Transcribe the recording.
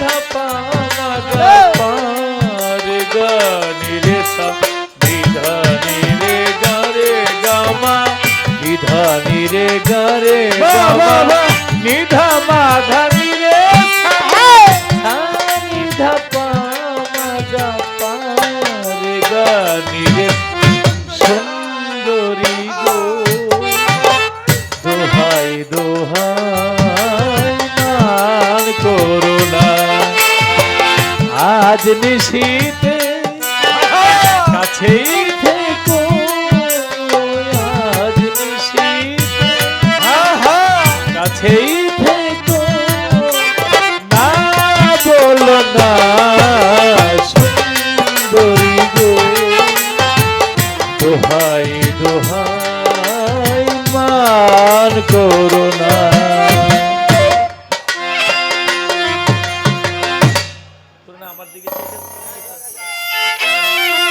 ধাপা গানি রে সা নিধানি রে গারে গামা নিধানি রে গারে গামা নিধা মাধানি রে গানি রে আজ নিশীতে কাছেই থেকো। আজ নিশীতে কাছেই থেকো। না বলো না, সুন্দরী গো। দোহাই দোহাই, মান করুণা Hadi gidelim.